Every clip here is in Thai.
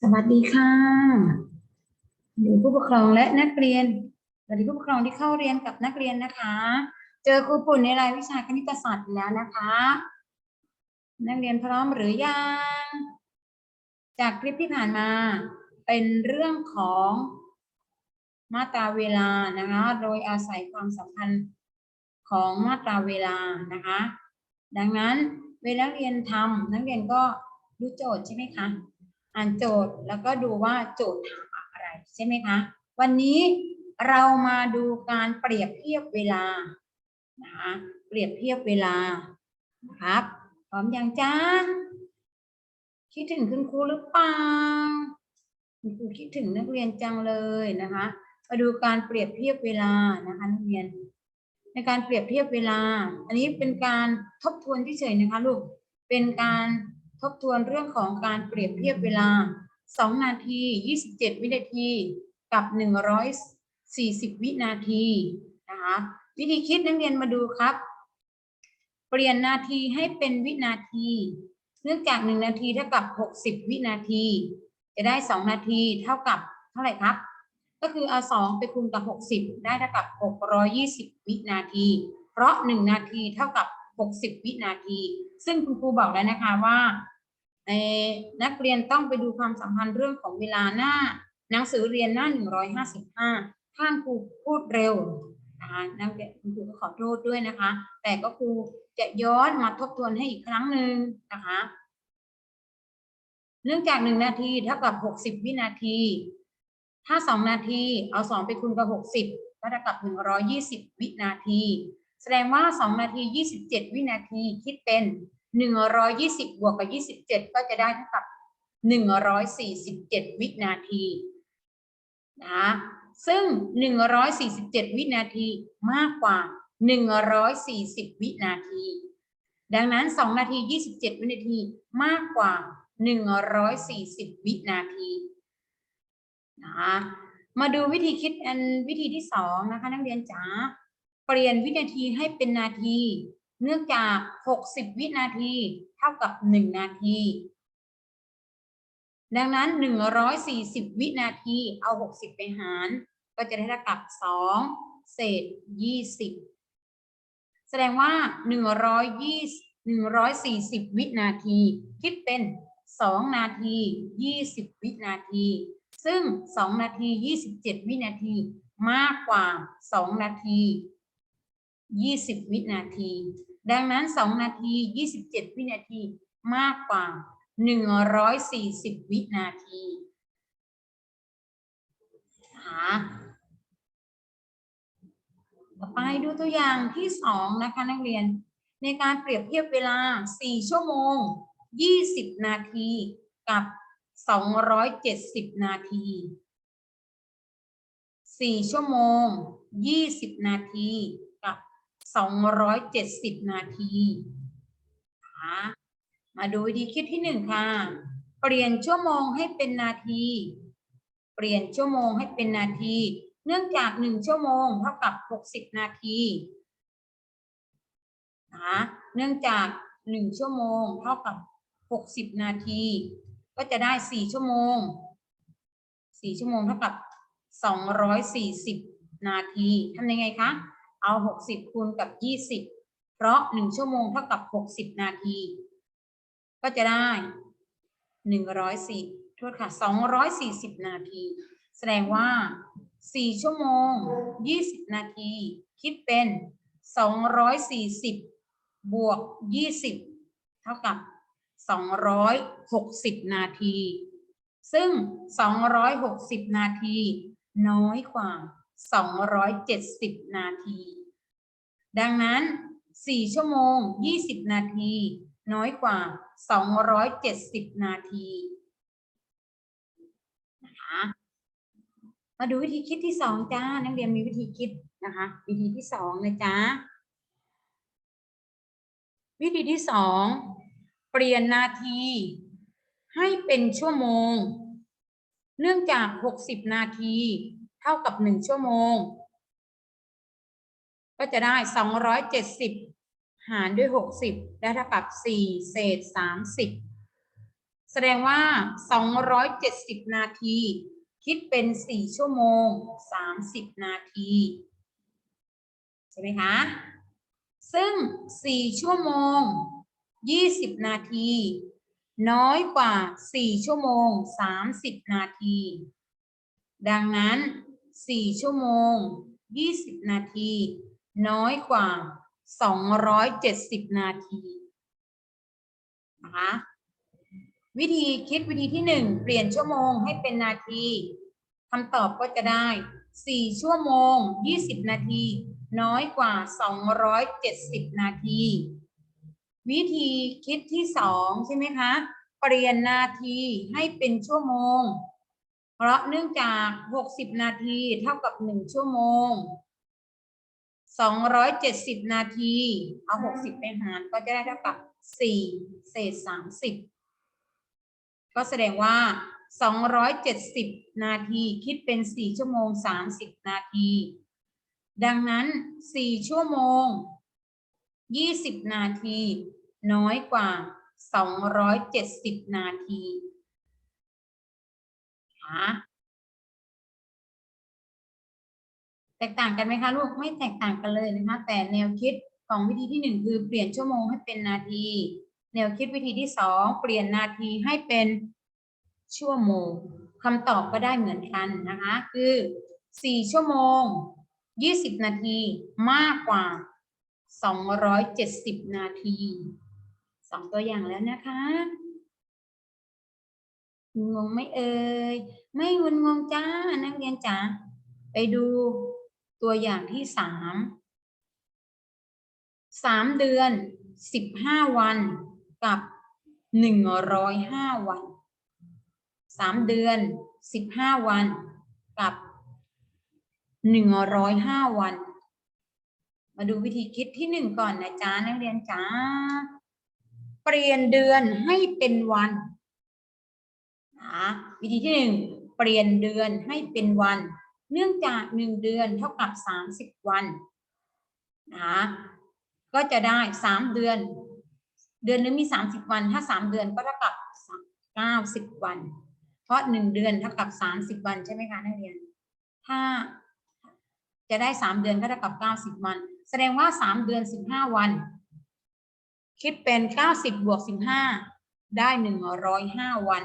สวัสดีค่ะดีผู้ปกครองและนักเรียนสวัสดีผู้ปกครองที่เข้าเรียนกับนักเรียนนะคะ เจอครูปุ่นในรายวิชาคณิตศาสตร์แล้วนะคะ นักเรียนพร้อมหรือยัง จากคลิปที่ผ่านมาเป็นเรื่องของมาตราเวลานะคะ โดยอาศัยความสัมพันธ์ของมาตราเวลานะคะ ดังนั้น เวลาเรียนทำนักเรียนก็ดูโจทย์ใช่ไหมคะ อ่านโจทย์แล้วก็ดูว่าโจทย์ถามอะไรใช่ไหมคะ วันนี้เรามาดูการเปรียบเทียบเวลานะคะเปรียบเทียบเวลาครับพร้อมยังจ้าคิดถึงคุณครูหรือเปล่าคุณครูคิดถึงนักเรียนจังเลยนะคะ มาดูการเปรียบเทียบเวลานะคะนักเรียน ในการเปรียบเทียบเวลา อันนี้เป็นการทบทวนเฉยๆนะคะลูก เป็นการทบทวนเรื่องของการเปรียบเทียบเวลา 2 นาที 27 วินาที กับ 140 วินาทีนะคะวิธีคิดนักเรียนมาดูครับ เปลี่ยนนาทีให้เป็นวินาทีเนื่องจาก 1 นาทีเท่ากับ 60 วินาที จะได้ 2 นาทีเท่ากับเท่าไหร่ครับ ก็คือเอา2ไปคูณกับ 60 ได้เท่ากับ 620 วินาที เพราะ 1 นาทีเท่ากับ 60 วินาที ซึ่งคุณครูบอกแล้วนะคะว่านักเรียนต้องไปดูความสัมพันธ์เรื่องของเวลาหน้าหนังสือเรียนหน้า 155ข้างครูพูดเร็วนะคะนักเรียนคุณครูก็ขอโทษด้วยนะคะ แต่ก็ครูจะย้อนมาทบทวนให้อีกครั้งหนึ่งนะคะ เนื่องจาก 1 นาทีเท่ากับ 60 วินาที ถ้า 2 นาที เอา 2 ไปคูณกับ 60 ก็เท่ากับ 120 วินาที แสดงว่า 2 นาที 27 วินาทีคิดเป็น 120 บวกกับ 27 ก็จะได้เท่ากับ 147 วินาทีนะซึ่ง 147 วินาทีมากกว่า 140 วินาที ดังนั้น 2 นาที 27 วินาทีมากกว่า 140 วินาที นะคะมาดูวิธีคิดอันวิธีที่สองนะคะนักเรียนจ๋าเปลี่ยนวินาทีให้เป็นนาที เนื่องจาก 60 วินาทีเท่ากับ 1 นาที ดังนั้น 140 วินาทีเอา 60 ไปหาร ก็จะได้เท่ากับ 2 เศษ 20 แสดงว่า 120 140 วินาที คิดเป็น 2 นาที 20 วินาที ซึ่ง 2 นาที 27 วินาทีมากกว่า 2 นาที 20 วินาที ดังนั้น 2 นาที 27 วินาทีมากกว่า 140 วินาทีนะคะต่อไปดูตัวอย่างที่สองนะคะนักเรียน ในการเปรียบเทียบเวลา 4 ชั่วโมง 20 นาทีกับ 270 นาที 4 ชั่วโมง 20 นาที กับ 270 นาทีนะคะมาดูวิธีคิดที่หนึ่งค่ะ เปลี่ยนชั่วโมงให้เป็นนาที เปลี่ยนชั่วโมงให้เป็นนาที เนื่องจาก 1 ชั่วโมงเท่ากับ 60 นาทีนะเนื่องจาก 1 ชั่วโมงเท่ากับ 60 นาที ก็จะได้4ชั่วโมง4ชั่วโมงเท่ากับ240นาทีทำยังไงคะเอา60คูณกับ20เพราะ1ชั่วโมงเท่ากับ60นาที ก็จะได้104โทษค่ะ240นาที แสดงว่า4ชั่วโมง20นาที คิดเป็น240บวก20เท่ากับ 260 นาที ซึ่ง 260 นาที น้อยกว่า 270 นาที ดังนั้น 4 ชั่วโมง 20 นาที น้อยกว่า 270 นาทีนะคะมาดูวิธีคิดที่สองจ้า นักเรียนมีวิธีคิดนะคะ วิธีที่สองเลยจ้า วิธีที่สอง เปลี่ยนนาที ให้เป็นชั่วโมง เนื่องจาก 60 นาที เท่ากับ 1 ชั่วโมง ก็จะได้ 270 หารด้วย 60 ได้เท่ากับ 4 เศษ 30 แสดงว่า 270 นาที คิดเป็น 4 ชั่วโมง 30 นาที ใช่ไหมคะ ซึ่ง 4 ชั่วโมง 20 นาที น้อยกว่า 4 ชั่วโมง 30 นาที ดังนั้น 4 ชั่วโมง 20 นาที น้อยกว่า 270 นาทีนะคะวิธีคิดวิธีที่หนึ่งเปลี่ยนชั่วโมงให้เป็นนาทีคำตอบก็จะได้ 4 ชั่วโมง 20 นาที น้อยกว่า 270 นาที วิธีคิดที่สองใช่ไหมคะ เปลี่ยนนาทีให้เป็นชั่วโมง เพราะเนื่องจาก 60 นาทีเท่ากับ 1 ชั่วโมง 270 นาที เอา 60 ไปหารก็จะได้เท่ากับ 4 เศษ 30 ก็แสดงว่า 270 นาทีคิดเป็น 4 ชั่วโมง 30 นาที ดังนั้น 4 ชั่วโมง 20 นาที น้อยกว่า 270 นาทีค่ะแตกต่างกันไหมคะลูกไม่แตกต่างกันเลยนะคะ แต่แนวคิดของวิธีที่หนึ่งคือเปลี่ยนชั่วโมงให้เป็นนาที แนวคิดวิธีที่สองเปลี่ยนนาทีให้เป็นชั่วโมงคำตอบก็ได้เหมือนกันนะคะ คือ 4 ชั่วโมง 20 นาทีมากกว่า 270 นาที สองตัวอย่างแล้วนะคะงงไม่เอ่ยไม่งุนงงจ้านักเรียนจ๋าไปดูตัวอย่างที่สามสามเดือนสิบห้าวันกับหนึ่งร้อยห้าวันสามเดือนสิบห้าวันกับหนึ่งร้อยห้าวัน มาดูวิธีคิดที่หนึ่งก่อนนะจ๊ะนักเรียนจ๋า เปลี่ยนเดือนให้เป็นวันนะวิธีที่หนึ่งเปลี่ยนเดือนให้เป็นวัน เนื่องจากหนึ่งเดือนเท่ากับสามสิบวันนะก็จะได้สามเดือน เดือนนึงมีสามสิบวัน ถ้าสามเดือนก็เท่ากับเก้าสิบวัน เพราะหนึ่งเดือนเท่ากับสามสิบวันใช่ไหมคะนักเรียน ถ้าจะได้สามเดือนก็เท่ากับเก้าสิบวัน แสดงว่าสามเดือนสิบห้าวัน คิดเป็นเก้าสิบบวกสิบห้าได้หนึ่งร้อยห้าวัน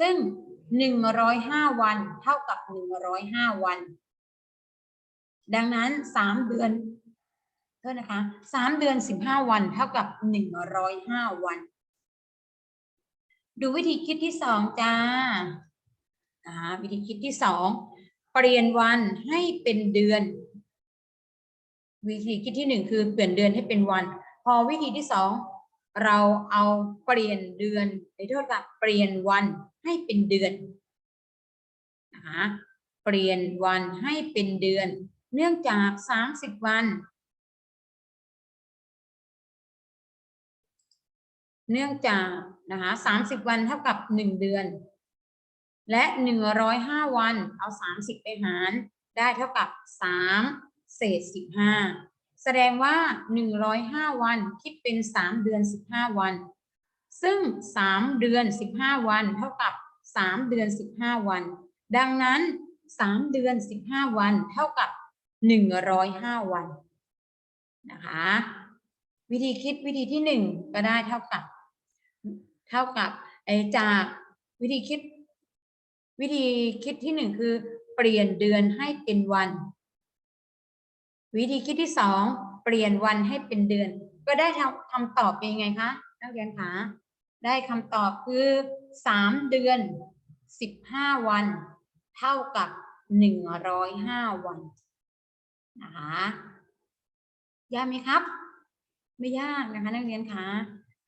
ซึ่งหนึ่งร้อยห้าวันเท่ากับหนึ่งร้อยห้าวัน ดังนั้นสามเดือนโทษนะคะสามเดือนสิบห้าวันเท่ากับหนึ่งร้อยห้าวัน ดูวิธีคิดที่สองจ้าอ่าวิธีคิดที่สองเปลี่ยนวันให้เป็นเดือน วิธีคิดที่หนึ่งคือเปลี่ยนเดือนให้เป็นวัน พอวิธีที่สองเราเอาเปลี่ยนเดือนไปโทษกับเปลี่ยนวันให้เป็นเดือนนะคะเปลี่ยนวันให้เป็นเดือน เนื่องจากสามสิบวัน เนื่องจากนะคะสามสิบวันเท่ากับหนึ่งเดือน และหนึ่งร้อยห้าวันเอาสามสิบไปหารได้เท่ากับสามเศษสิบห้า แสดงว่าหนึ่งร้อยห้าวันคิดเป็นสามเดือนสิบห้าวัน ซึ่งสามเดือนสิบห้าวัน เท่ากับสามเดือนสิบห้าวัน ดังนั้นสามเดือนสิบห้าวัน เท่ากับหนึ่งร้อยห้าวันนะคะ วิธีคิดวิธีที่หนึ่งก็ได้เท่ากับ เท่ากับไอจากวิธีคิด วิธีคิดที่หนึ่งคือเปลี่ยนเดือนให้เป็นวัน วิธีคิดที่สองเปลี่ยนวันให้เป็นเดือน ก็ได้ทำคำตอบเป็นยังไงคะนักเรียนคะได้คำตอบคือสามเดือนสิบห้าวัน เท่ากับหนึ่งร้อยห้าวันนะคะยากไหมครับ ไม่ยากนะคะ นักเรียนคะ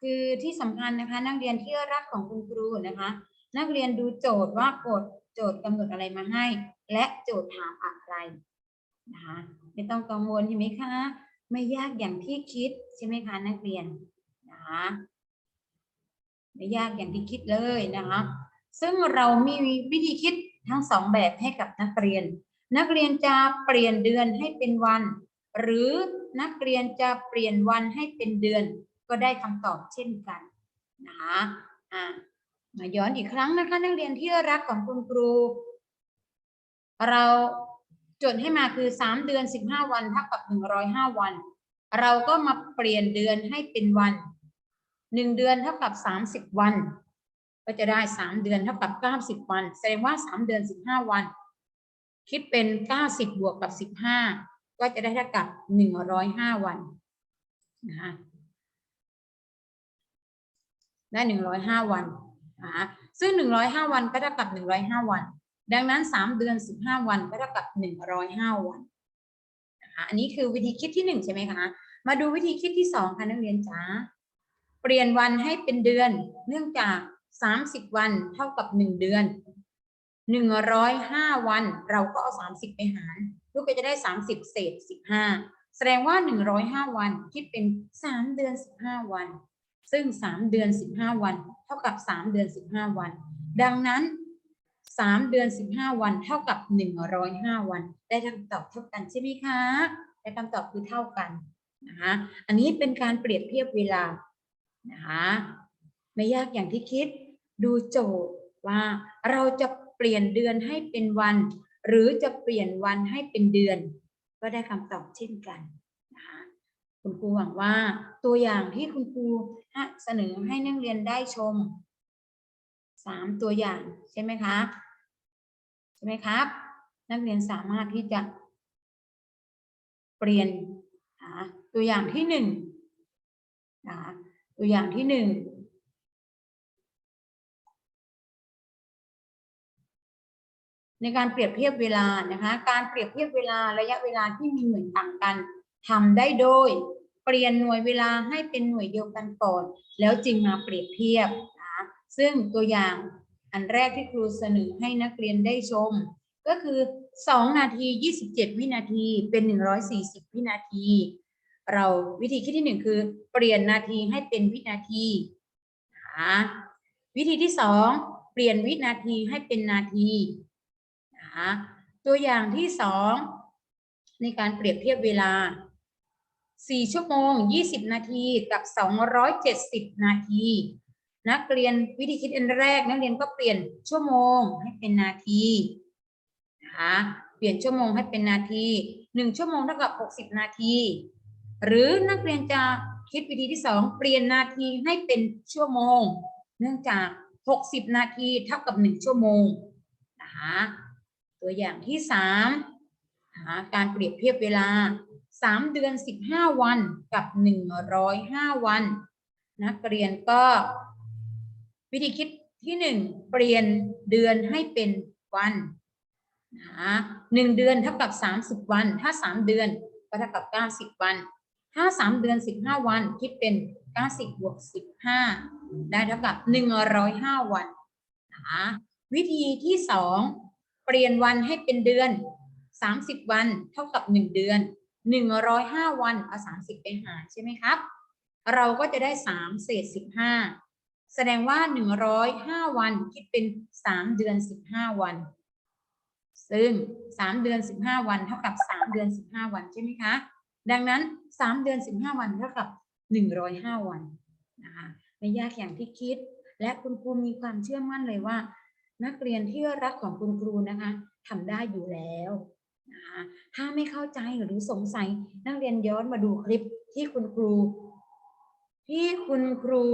คือที่สำคัญนะคะ นักเรียนที่รักของคุณครูนะคะ นักเรียนดูโจทย์ว่ากฎโจทย์กำหนดอะไรมาให้ และโจทย์ถามอะไร นะคะไม่ต้องกังวลใช่ไหมคะ ไม่ยากอย่างที่คิดใช่ไหมคะนักเรียนนะคะไม่ยากอย่างที่คิดเลยนะคะซึ่งเรามีวิธีคิดทั้งสองแบบให้กับนักเรียน นักเรียนจะเปลี่ยนเดือนให้เป็นวัน หรือนักเรียนจะเปลี่ยนวันให้เป็นเดือน ก็ได้คำตอบเช่นกันนะคะอ่ามาย้อนอีกครั้งนะคะนักเรียนที่รักของคุณครู เรา จดให้มาคือสามเดือนสิบห้าวันเท่ากับหนึ่งร้อยห้าวัน เราก็มาเปลี่ยนเดือนให้เป็นวันหนึ่งเดือนเท่ากับสามสิบวัน ก็จะได้สามเดือนเท่ากับเก้าสิบวัน แสดงว่าสามเดือนสิบห้าวัน คิดเป็นเก้าสิบบวกกับสิบห้าก็จะได้เท่ากับหนึ่งร้อยห้าวันนะคะได้หนึ่งร้อยห้าวันนะคะซึ่งหนึ่งร้อยห้าวันก็เท่ากับหนึ่งร้อยห้าวัน ดังนั้นสามเดือนสิบห้าวันก็เท่ากับหนึ่งร้อยห้าวันนะคะอันนี้คือวิธีคิดที่หนึ่งใช่ไหมคะ มาดูวิธีคิดที่สองค่ะนักเรียนจ๋าเปลี่ยนวันให้เป็นเดือนเนื่องจากสามสิบวันเท่ากับหนึ่งเดือนหนึ่งร้อยห้าวันเราก็เอาสามสิบไปหาร ลูกก็จะได้สามสิบเศษสิบห้าแสดงว่าหนึ่งร้อยห้าวันคิดเป็นสามเดือนสิบห้าวัน ซึ่งสามเดือนสิบห้าวัน เท่ากับสามเดือนสิบห้าวัน ดังนั้น สามเดือนสิบห้าวันเท่ากับหนึ่งร้อยห้าวัน ได้คำตอบเท่ากันใช่ไหมคะได้คำตอบคือเท่ากันนะคะอันนี้เป็นการเปรียบเทียบเวลานะคะไม่ยากอย่างที่คิดดูโจทย์ว่าเราจะเปลี่ยนเดือนให้เป็นวัน หรือจะเปลี่ยนวันให้เป็นเดือน ก็ได้คำตอบเช่นกันนะคะคุณครูหวังว่าตัวอย่างที่คุณครูเสนอให้นักเรียนได้ชม สามตัวอย่างใช่ไหมคะใช่ไหมครับ นักเรียนสามารถที่จะเปลี่ยนตัวอย่างที่หนึ่งตัวอย่างที่หนึ่งในการเปรียบเทียบเวลานะคะ การเปรียบเทียบเวลาระยะเวลาที่มีเหน่วยต่างกันทำได้โดย เปลี่ยนหน่วยเวลาให้เป็นหน่วยเดียวกันก่อน แล้วจึงมาเปรียบเทียบ ซึ่งตัวอย่างอันแรกที่ครูเสนอให้นักเรียนได้ชม ก็คือ 2 นาที 27 วินาทีเป็น 140 วินาที เราวิธีคิดที่หนึ่งคือ เปลี่ยนนาทีให้เป็นวินาทีนะวิธีที่สองเปลี่ยนวินาทีให้เป็นนาทีนะตัวอย่างที่สองในการเปรียบเทียบเวลา 4 ชั่วโมง 20 นาทีกับ 270 นาที นักเรียนวิธีคิดอันแรก นักเรียนก็เปลี่ยนชั่วโมงให้เป็นนาทีนะคะเปลี่ยนชั่วโมงให้เป็นนาที1ชั่วโมงเท่ากับ60นาที หรือนักเรียนจะคิดวิธีที่สองเปลี่ยนนาทีให้เป็นชั่วโมง เนื่องจาก60นาทีเท่ากับ1ชั่วโมงนะคะตัวอย่างที่3นะคะการเปรียบเทียบเวลา3เดือน15วันกับ105วัน นักเรียนก็ วิธีคิดที่1เปลี่ยนเดือนให้เป็นวันนะหนึ่งเดือนเท่ากับ30วัน ถ้า3เดือนก็เท่ากับ90วัน ถ้า3เดือน15วันคิดเป็น90บวก15ได้เท่ากับ105วันนะคะวิธีที่2เปลี่ยนวันให้เป็นเดือน30วันเท่ากับ1เดือน105วันเอา30ไปหารใช่ไหมครับ เราก็จะได้3เศษ15 แสดงว่า 105 วันคิดเป็น 3 เดือน 15 วัน ซึ่ง 3 เดือน 15 วัน เท่ากับ 3 เดือน 15 วันใช่ไหมคะ ดังนั้น 3 เดือน 15 วันเท่ากับ 105 วันนะคะไม่ยากอย่างที่คิด และคุณครูมีความเชื่อมั่นเลยว่า นักเรียนที่รักของคุณครูนะคะทำได้อยู่แล้วนะคะถ้าไม่เข้าใจหรือสงสัยนักเรียนย้อนมาดูคลิปที่คุณครู ที่คุณครู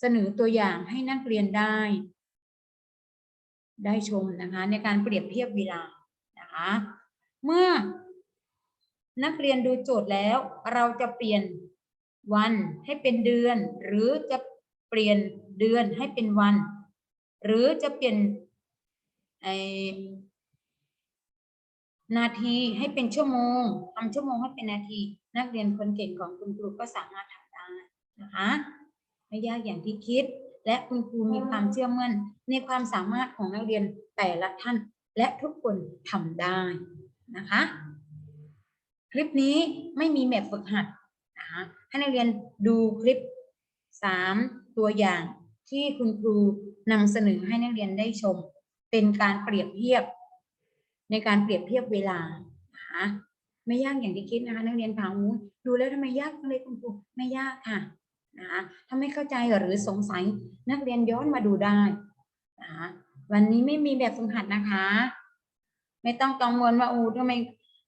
เสนอตัวอย่างให้นักเรียนได้ ได้ชมนะคะ ในการเปรียบเทียบเวลานะคะ เมื่อนักเรียนดูโจทย์แล้ว เราจะเปลี่ยนวันให้เป็นเดือน หรือจะเปลี่ยนเดือนให้เป็นวัน หรือจะเปลี่ยนไอนาทีให้เป็นชั่วโมงทำชั่วโมงให้เป็นนาที นักเรียนคนเก่งของคุณครูก็สามารถทำได้นะคะ ไม่ยากอย่างที่คิด และคุณครูมีความเชื่อมั่น ในความสามารถของนักเรียนแต่ละท่าน และทุกคนทำได้นะคะ คลิปนี้ไม่มีแบบฝึกหัดนะคะให้นักเรียนดูคลิป 3 ตัวอย่างที่คุณครูนำเสนอให้นักเรียนได้ชม เป็นการเปรียบเทียบ ในการเปรียบเทียบเวลานะคะไม่ยากอย่างที่คิดนะคะ นักเรียนถามดูแล้วทำไมยากเลยคุณครูไม่ยากค่ะ นะคะถ้าไม่เข้าใจหรือสงสัยนักเรียนย้อนมาดูได้นะคะวันนี้ไม่มีแบบฝึกหัดนะคะ ไม่ต้องกังวลว่าโอ้ทำไม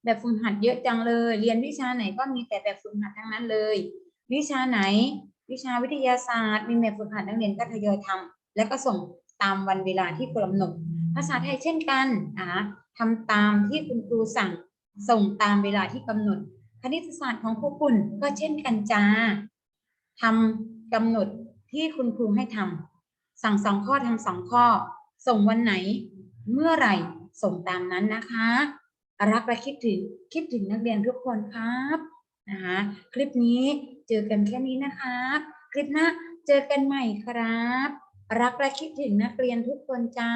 แบบฝึกหัดเยอะจังเลย เรียนวิชาไหนก็มีแต่แบบฝึกหัดทั้งนั้นเลย วิชาไหน วิชาวิทยาศาสตร์ มีแบบฝึกหัดนักเรียนก็ทยอยทำแล้วก็ส่งตามวันเวลาที่กำหนดภาษาไทยเช่นกันนะคะทำตามที่คุณครูสั่งส่งตามเวลาที่กำหนด คณิตศาสตร์ของครูปุ่นก็เช่นกันจ้า ทำกำหนดที่คุณครูให้ทำสั่งสองข้อทำสองข้อ ส่งวันไหน เมื่อไหร่ส่งตามนั้นนะคะ รักและคิดถึงคิดถึงนักเรียนทุกคนครับนะคะคลิปนี้เจอกันแค่นี้นะคะคลิปหน้าเจอกันใหม่ครับ รักและคิดถึงนักเรียนทุกคนจ้า